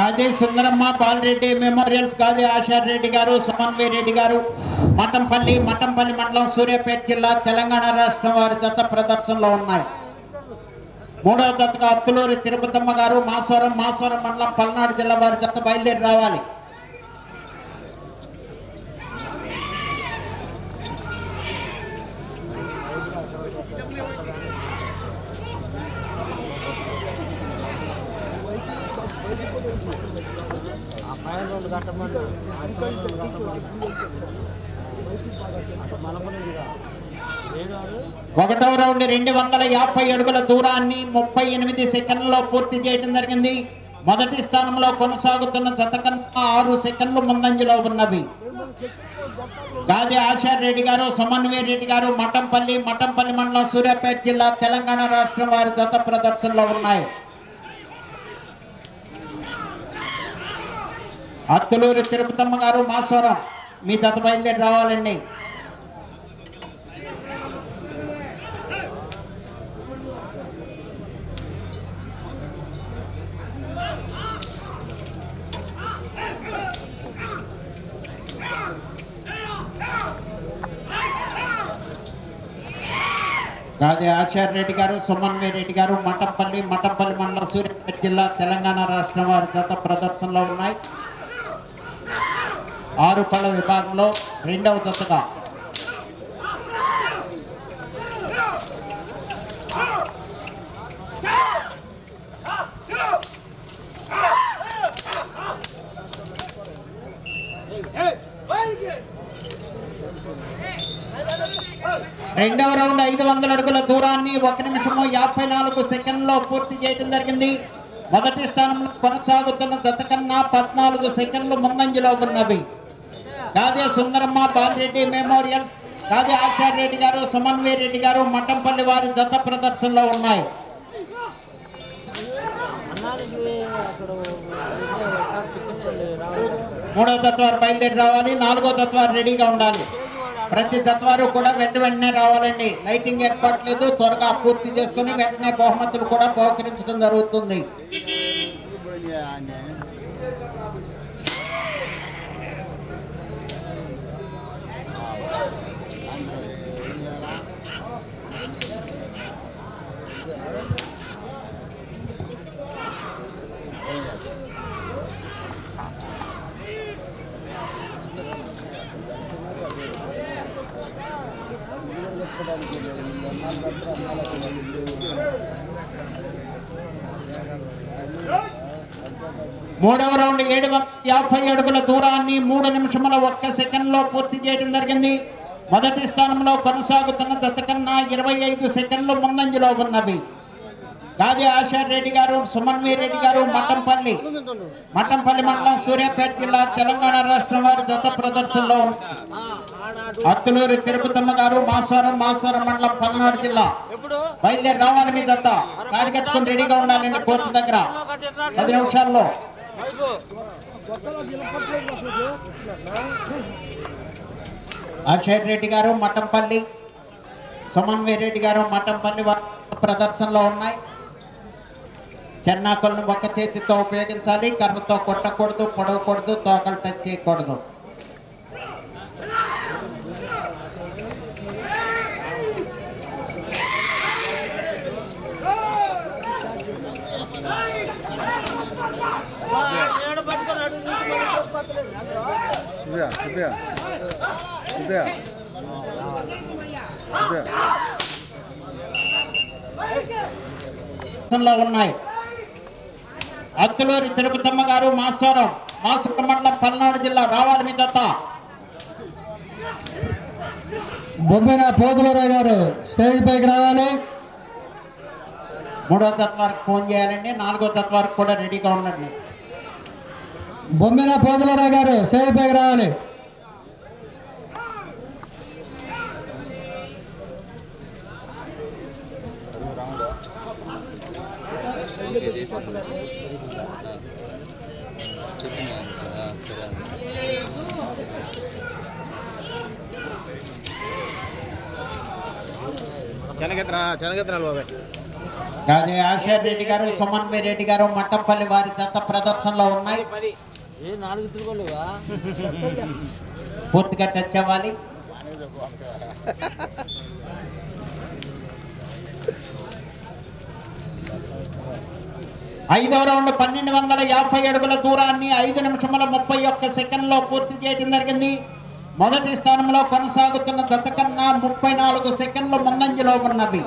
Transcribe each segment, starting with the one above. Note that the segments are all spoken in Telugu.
గాది సుందరమ్మ పాలరెడ్డి మెమోరియల్స్ గాది ఆశార్ రెడ్డి గారు సమన్వయ రెడ్డి గారు మటంపల్లి మటంపల్లి మండలం సూర్యాపేట జిల్లా తెలంగాణ రాష్ట్రం వారి జత ప్రదర్శనలో ఉన్నాయి. మూడవ జతగా అప్పులూరి తిరుపతమ్మ గారు మాసవరం మాసవరం మండలం పల్నాడు జిల్లా వారి జత బయలుదేరి రావాలి ఆ పైన రెండు కట్టమని ఆ పైన రెండు కట్టమని అటు మలపలేదుగా ఏడు ఆరు ఒకటవ రౌండ్ రెండు వందల యాభై అడుగుల దూరాన్ని ముప్పై ఎనిమిది సెకండ్లలో పూర్తి చేయడం జరిగింది. మొదటి స్థానంలో కొనసాగుతున్న జత కన్నా ఆరు సెకండ్లు ముందంజలో ఉన్నవి. గాది ఆశార్ రెడ్డి గారు సమన్వయ రెడ్డి గారు మఠంపల్లి మఠంపల్లి మండలం సూర్యాపేట జిల్లా తెలంగాణ రాష్ట్రం వారి జత ప్రదర్శనలో ఉన్నాయి. అత్తులూరి తిరుపతమ్మ గారు మాస్వరం. మీ తత బయలుదేరి రావాలండి. గాది ఆచార్య రెడ్డి గారు సుమన్వయ రెడ్డి గారు మఠంపల్లి మఠంపల్లి మండలం సూర్యాపేట జిల్లా తెలంగాణ రాష్ట్రం వారి గత ప్రదర్శనలో ఉన్నాయి. ఆరు పళ్ళ విభాగంలో రెండవ జతగా రెండవ రౌండ్ ఐదు వందల అడుగుల దూరాన్ని ఒక నిమిషము యాభై నాలుగు సెకండ్లో పూర్తి చేయడం జరిగింది. మొదటి స్థానంలో కొనసాగుతున్న జత కన్నా పద్నాలుగు సెకండ్లు ముందంజలో ఉన్నవి. గాదే సుందరమ్మ బాలిరెడ్డి మెమోరియల్స్ గాదే ఆచార్య రెడ్డి గారు సుమన్వీ రెడ్డి గారు మట్టంపల్లి వారి దత్త ప్రదర్శనలో ఉన్నాయి. మూడో తత్వారు బయలుదేరి రావాలి నాలుగో తత్వారు రెడీగా ఉండాలి. ప్రతి తత్వారు కూడా వెంట వెంటనే రావాలండి. లైటింగ్ ఏర్పాటు లేదు త్వరగా పూర్తి చేసుకుని వెంటనే బహుమతులు కూడా బహుకరించడం జరుగుతుంది. మూడవ రౌండ్ ఏడు యాభై అడుగుల దూరాన్ని మూడు నిమిషముల ఒక్క సెకండ్లో పూర్తి చేయడం జరిగింది. మొదటి స్థానంలో కొనసాగుతున్న దత్తకన్నా కన్నా ఇరవై ఐదు సెకండ్లు ముందంజలో ఉన్నవి. గాది ఆశా రెడ్డి గారు సుమన్వీ రెడ్డి గారు మట్టంపల్లి మట్టంపల్లి మండలం సూర్యాపేట జిల్లా తెలంగాణ రాష్ట్రం వారి జత ప్రదర్శనలో అత్తులూరి తిరుపతమ్మ గారు మాసారం మాసారం మండలం పల్నాడు జిల్లా. బయలుదేరి రావాలి మీ జత. కాడి రెడీగా ఉండాలండి కోర్టు దగ్గర. పది నిమిషాల్లో అక్షయ్ రెడ్డి గారు మటంపల్లి సమన్వయ రెడ్డి గారు మటంపల్లి ప్రదర్శనలో ఉన్నాయి. చెన్నాకులను ఒక్క చేతితో ఉపయోగించాలి కర్రతో కొట్టకూడదు పొడవకూడదు తోకలు టచ్ చేయకూడదు లో ఉన్నాయి. అత్తులూరి తిరుపతమ్మ గారు మాస్టారం మాస్టర్ మండలం పల్నాడు జిల్లా రావాలి మీ జత. బొమ్మిన పోతులరావు గారు స్టేజ్ పైకి రావాలి. మూడో జత వరకు ఫోన్ చేయాలండి. నాలుగో జత వరకు కూడా రెడీగా ఉండండి. బొమ్మిన పోతులరావు గారు స్టేజ్ పైకి రావాలి. బాబాయ్. కానీ ఆశర్ రెడ్డి గారు సుమన్వి రెడ్డి గారు మట్టంపల్లి వారి జత ప్రదర్శనలో ఉన్నాయి. ఏ నాలుగు తిరుగులేవా? పూర్తిగా టచ్ అవ్వాలి ఐదవ రౌండ్ పన్నెండు వందల యాభై అడుగుల దూరాన్ని ఐదు నిమిషముల ముప్పై ఒక్క సెకండ్లో పూర్తి చేయడం జరిగింది. మొదటి స్థానంలో కొనసాగుతున్న జత కన్నా ముప్పై నాలుగు సెకండ్లు ముందంజలో ఉన్నవి.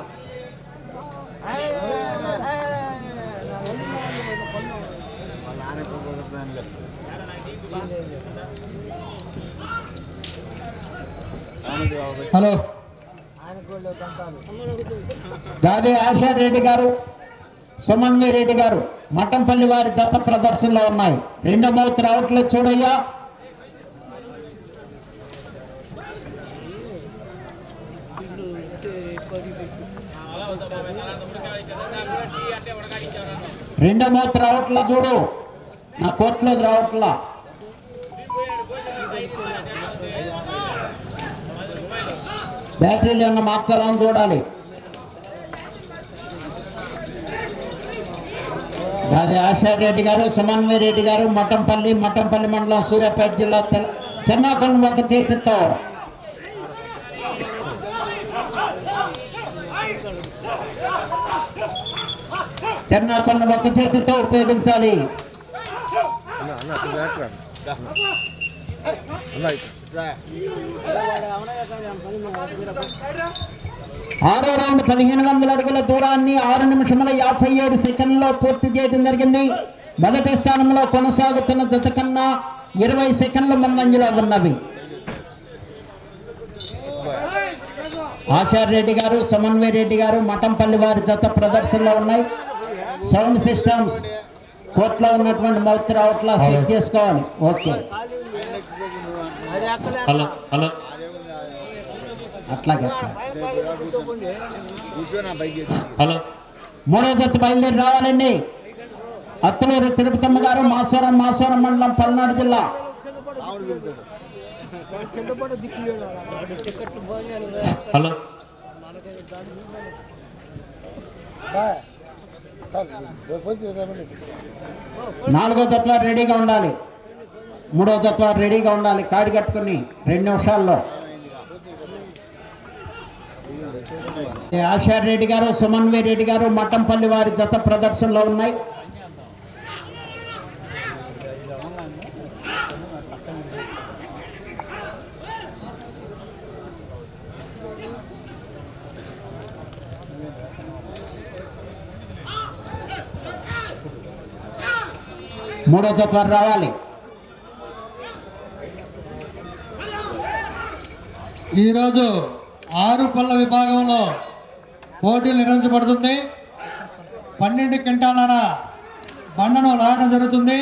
హలో. గాది ఆశా రెడ్డి గారు. సుమన్వి రెడ్డి గారు మఠంపల్లి వారి జత ప్రదర్శనలో ఉన్నాయి. రెండో మూత్ర అవుట్లెట్ చూడయ్యా. రెండో మూత్ర అవుట్ల చూడు. నా కోట్లో రావట్లా బ్యాటరీలు ఏమన్నా మార్చాలని చూడాలి. అది ఆశా రెడ్డి గారు సమన్వయ రెడ్డి గారు మఠంపల్లి మఠంపల్లి మండలం సూర్యాపేట జిల్లా తెల- చెన్నాకొండ ఒక చేతితో చెన్నాకొండ ఒక చేతితో ఉపయోగించాలి అన్న ఆరో రౌండ్ పదిహేను వందల అడుగుల దూరాన్ని ఆరు నిమిషముల యాభై ఏడు సెకండ్లో పూర్తి చేయడం జరిగింది. మొదటి స్థానంలో కొనసాగుతున్న జత కన్నా ఇరవై సెకండ్ల ముందంజలో ఉన్నవి. ఆచార్ రెడ్డి గారు సమన్వయ రెడ్డి గారు మఠంపల్లి వారి జత ప్రదర్శనలో ఉన్నాయి. సౌండ్ సిస్టమ్స్ కోర్టులో ఉన్నటువంటి మౌత్ అవుట్లా సెట్ చేసుకోవాలి. ఓకే. Hello hello. అట్లాగే. హలో. మూడో జత బయలుదేరి రావాలండి. అత్తలూరు తిరుపతమ్మ గారు మాసవరం మాసవరం మండలం పల్నాడు జిల్లా. హలో. నాలుగో జత్వ రెడీగా ఉండాలి. మూడో జత్వ రెడీగా ఉండాలి. కాడి కట్టుకుని రెండు నిమిషాల్లో. ఆశార్ రెడ్డి గారు సుమన్వే రెడ్డి గారు మఠంపల్లి వారి జత ప్రదర్శనలో ఉన్నాయి. మూడో జత వారు రావాలి. ఈరోజు ఆరు పళ్ళ విభాగంలో పోటీలు నిర్వహించబడుతుంది. పన్నెండు క్వింటాలర బండను లాగడం జరుగుతుంది.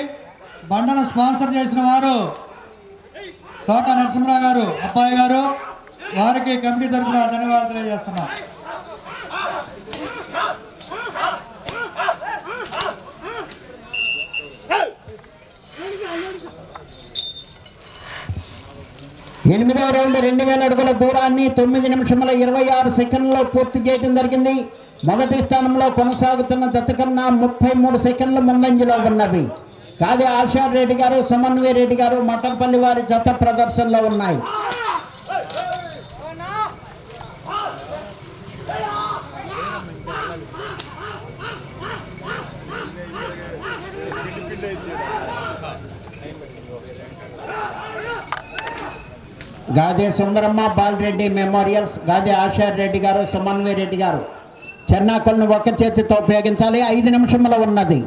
బండను స్పాన్సర్ చేసిన వారు తోట నరసింహరావు గారు అబ్బాయి గారు వారికి కమిటీ తరఫున ధన్యవాదాలు తెలియజేస్తున్నాం. ఎనిమిదవ రౌండ్ రెండు వేల అడుగుల దూరాన్ని తొమ్మిది నిమిషముల ఇరవై ఆరు సెకండ్లో పూర్తి చేయడం జరిగింది. మొదటి స్థానంలో కొనసాగుతున్న జత కన్నా ముప్పై మూడు సెకండ్ల ముందంజలో ఉన్నవి. కాదే ఆశార్ రెడ్డి గారు సమన్వయ రెడ్డి గారు మటంపల్లి వారి జత ప్రదర్శనలో ఉన్నాయి. గాదే సుందరమ్మ బాలరెడ్డి మెమోరియల్స్ గాదే ఆషార్ రెడ్డి గారు సమన్వయ రెడ్డి గారు. చెన్నాకొలను ఒక్క చేతితో ఉపయోగించాలి. ఐదు నిమిషముల ఉన్నది.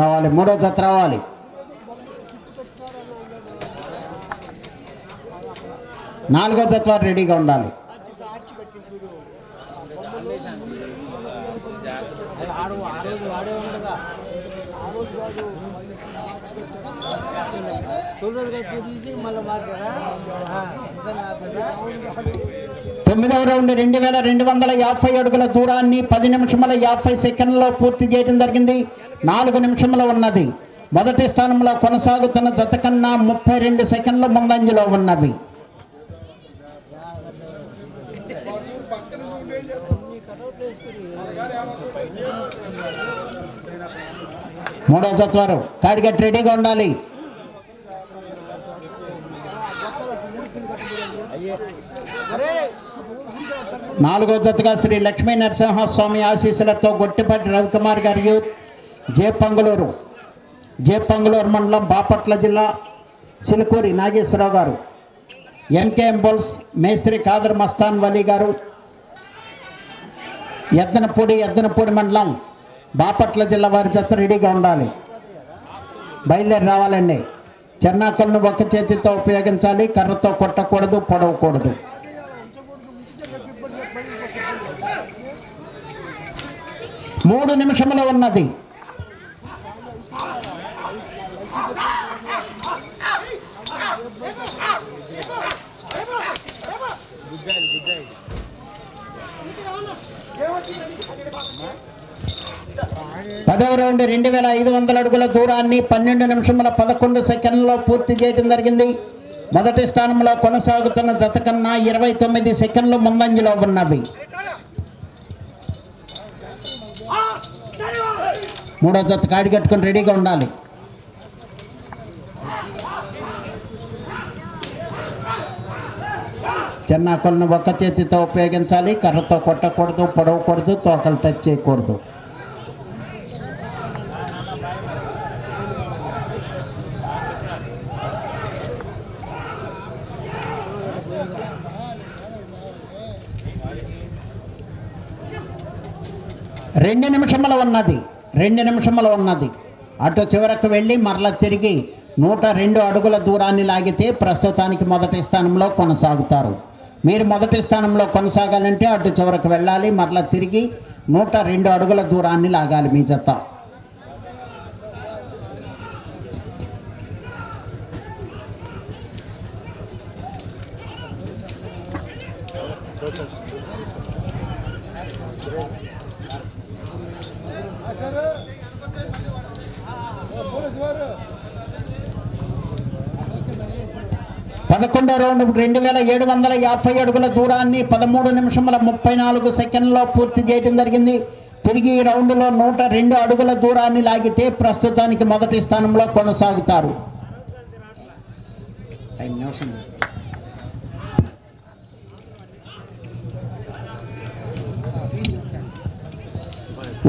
రావాలి మూడో జత రావాలి. నాలుగో జత వారు రెడీగా ఉండాలి. తొమ్మిదవ రౌండ్ రెండు వేల రెండు వందల యాభై అడుగుల దూరాన్ని పది నిమిషముల యాభై సెకండ్లో పూర్తి చేయడం జరిగింది. నాలుగు నిమిషంలో ఉన్నది. మొదటి స్థానంలో కొనసాగుతున్న జత కన్నా ముప్పై రెండు సెకండ్ల ముందంజలో ఉన్నవి. మూడో జత వారు కాడిగట్ రెడీగా ఉండాలి. నాలుగో జతగా శ్రీ లక్ష్మీ నరసింహస్వామి ఆశీస్సులతో గొట్టిపాటి రవికుమార్ గారి యూత్ జేపంగులూరు జేపంగులూరు మండలం బాపట్ల జిల్లా సిలుకూరి నాగేశ్వరరావు గారు. ఎంకేఎం బోల్స్ మేస్త్రి కాదర్ మస్తాన్ వలీ గారు. ఎద్దనపూడి ఎద్దనపూడి మండలం బాపట్ల జిల్లా వారి జత రెడీగా ఉండాలి. బయలుదేరి రావాలండి. చెన్నాకులను ఒక చేతితో ఉపయోగించాలి. కర్రతో కొట్టకూడదు పొడవకూడదు. మూడు నిమిషములు ఉన్నది. పదవ రౌండ్ రెండు వేల ఐదు వందల అడుగుల దూరాన్ని పన్నెండు నిమిషముల పదకొండు సెకండ్లో పూర్తి చేయడం జరిగింది. మొదటి స్థానంలో కొనసాగుతున్న జత కన్నా ఇరవై తొమ్మిది సెకండ్లు ముందంజలో ఉన్నవి. మూడో జత కాడి కట్టుకుని రెడీగా ఉండాలి. చెన్నాకులను ఒక్క చేతితో ఉపయోగించాలి. కర్రతో కొట్టకూడదు పొడవకూడదు తోకలు టచ్ చేయకూడదు. రెండు నిమిషముల ఉన్నది రెండు నిమిషముల ఉన్నది. అటు చివరకు వెళ్ళి మరల తిరిగి నూట రెండు అడుగుల దూరాన్ని లాగితే ప్రస్తుతానికి మొదటి స్థానంలో కొనసాగుతారు. మీరు మొదటి స్థానంలో కొనసాగాలంటే అటు చివరకు వెళ్ళాలి మరల తిరిగి నూట రెండు అడుగుల దూరాన్ని లాగాలి మీ జత. పదకొండో రౌండ్ రెండు వేల ఏడు వందల యాభై అడుగుల దూరాన్ని పదమూడు నిమిషముల ముప్పై నాలుగు సెకండ్లో పూర్తి చేయడం జరిగింది. తిరిగి ఈ రౌండ్లో నూట రెండు అడుగుల దూరాన్ని లాగితే ప్రస్తుతానికి మొదటి స్థానంలో కొనసాగుతారు.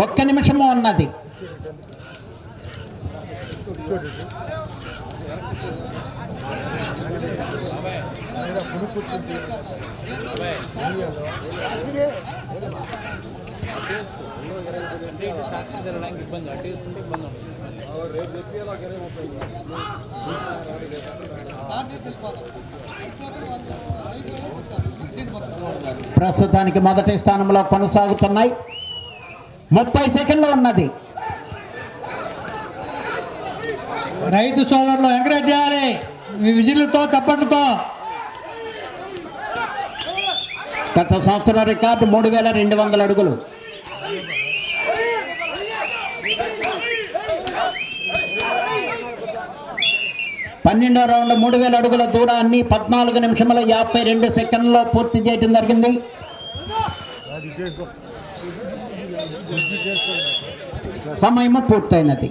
ఒక్క నిమిషము ఉన్నది. ప్రస్తుతానికి మొదటి స్థానంలో కొనసాగుతున్నాయి. ముప్పై సెకండ్లు ఉన్నది. రైతు సోదరులు ఎంకరేజ్ చేయాలి. విజిల్తో తప్పట్లతో గత సంవత్సరం రికార్డు మూడు వేల రెండు వందల అడుగులు. పన్నెండో రౌండ్ మూడు వేల అడుగుల దూరాన్ని పద్నాలుగు నిమిషముల యాభై రెండు సెకండ్లో పూర్తి చేయడం జరిగింది. సమయము పూర్తయినది.